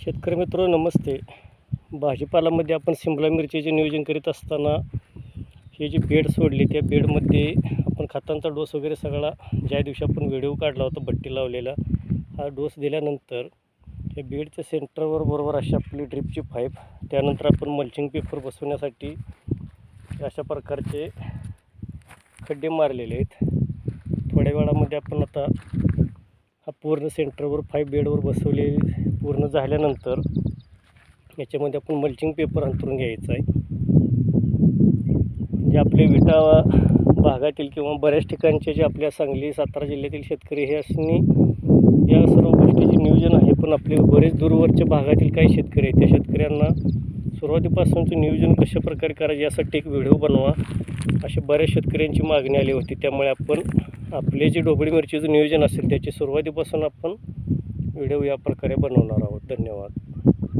शेतकरी मित्र नमस्ते. भाजीपालामध्ये आपण सिमला मिरचीचे नियोजन करीत असताना ही जी बेड सोडली त्या बेडमध्ये आपण खतांचा डोस वगैरे सगळा ज्या दिवशी आपण व्हिडिओ काढला होता भट्टी लावलेला हा डोस दिल्यानंतर हे बेडच्या सेंटरवर बरोबर अशी आपली ड्रिपची पाईप त्यानंतर आपण मल्चिंग पेपर बसवण्यासाठी अशा प्रकारचे खड्डे मारलेले आहेत. थोड्या वेळामध्ये आपण आता पूर्ण सेंटरवर फाईव्ह बेडवर बसवले पूर्ण झाल्यानंतर याच्यामध्ये आपण मल्चिंग पेपर अंतरून घ्यायचं आहे. जे आपले विटा भागातील किंवा बऱ्याच ठिकाणचे जे आपल्या सांगली सातारा जिल्ह्यातील शेतकरी हे असणे या सर्व गोष्टीचे नियोजन आहे. पण आपले बरेच दूरवरच्या भागातील काही शेतकरी आहेत त्या शेतकऱ्यांना सुरुवातीपासूनचं नियोजन कशा प्रकारे करायचे यासाठी एक व्हिडिओ बनवा. अशा बऱ्याच शेतकऱ्यांची मागणी आली होती. त्यामुळे आपण आपले जे ढोबळी मिरचीचं नियोजन असेल त्याची सुरुवातीपासून आपण व्हिडिओ या प्रकारे बनवणार आहोत. धन्यवाद.